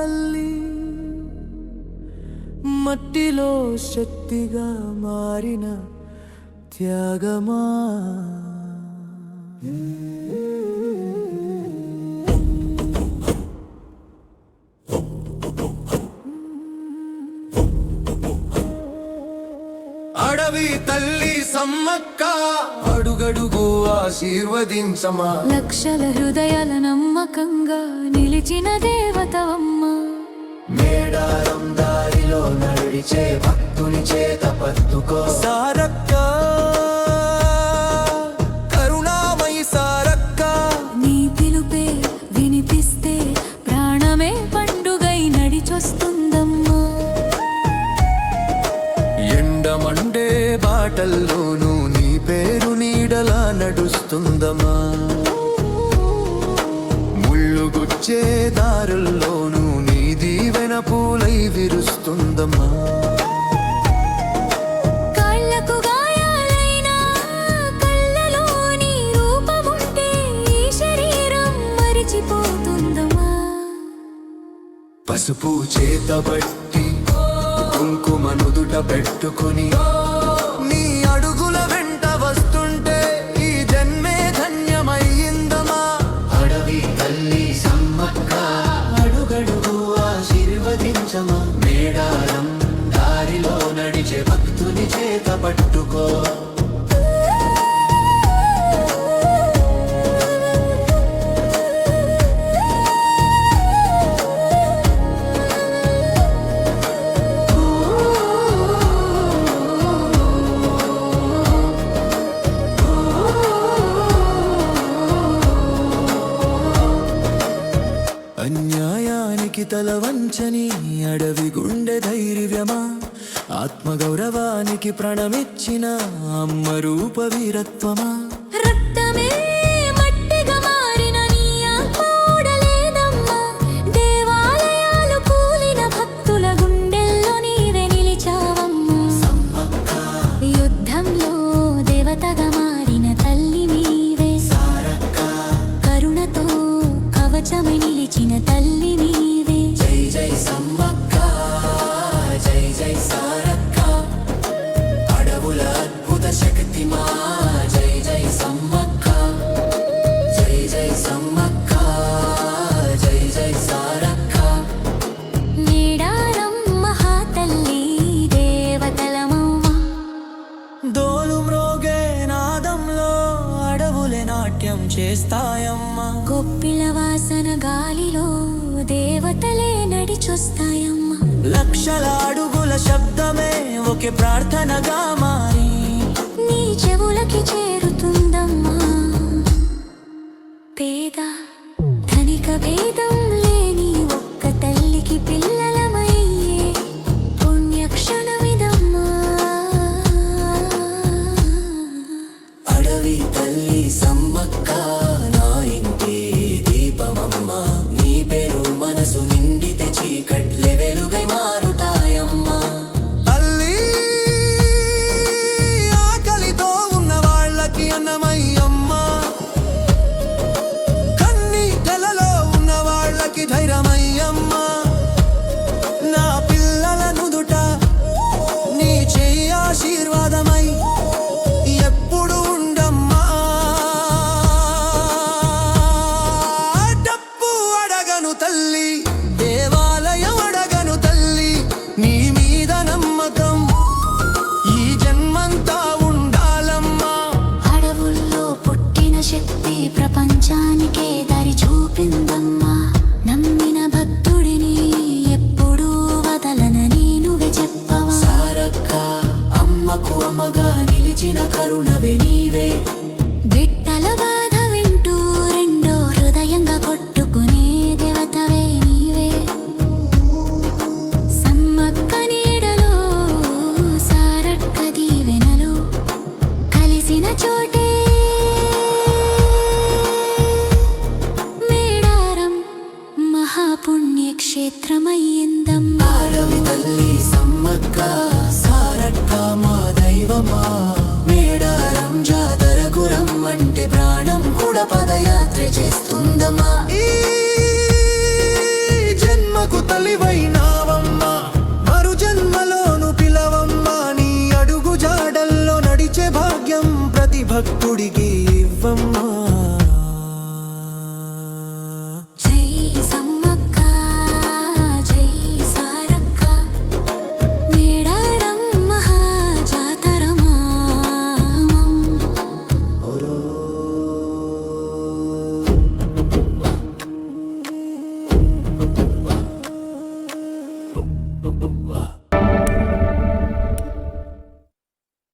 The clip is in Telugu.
తల్లి మట్టిలో శక్తిగా మారిన త్యాగమా? అడవి తల్లి సమ్మక్క అడుగడుగు ఆశీర్వదించమా? లక్షల హృదయాల నమ్మకంగా నిలిచిన దేవతవమ్మ మేడారం దారిలో నడిచే భక్తుని చేత పత్తుకో సారక్క కరుణామయి సారక్క. నీ పిలుపే వినిపిస్తే ప్రాణమే పండుగై నడిచొస్తుందమ్మా. ఎండమండే బాటల్లోనూ నీ పేరు నీడలా నడుస్తుందమ్మా. ముళ్ళు గుచ్చే దారుల్లోనూ పూలై విరుస్తుందమ్మా. పసుపు చేతబట్టి కుంకుమ నుదుట పెట్టుకుని అన్యాయానికి తల వంచని అడవి గుండె ధైర్యమా? ఆత్మగౌరవానికి ప్రణమిచ్చిన అమ్మ రూప వీరత్వమా నాట్యం చేస్తాయమ్మా. గొప్పిల వాసన గాలిలో దేవతలే నడిచొస్తాయమ్మా. లక్షల అడుగుల శబ్దమే ఒకే ప్రార్థనగా మారి. నీ చెవులకి చేరుతుందమ్మా మనసు నిండితే చీకట్లు నిలిచిన కరుణవే నీవే బిడ్డల బాధ వింటూ రెండో హృదయంగా కొట్టుకునే దేవతవే నీవే. సమ్మక్క నీడలో సారక్క దీవెనలు కలిసిన చోటే. మేడారం మహాపుణ్యక్షేత్రమయ్యిందమ్మా అడవి తల్లి సమ్మక్క సారక్క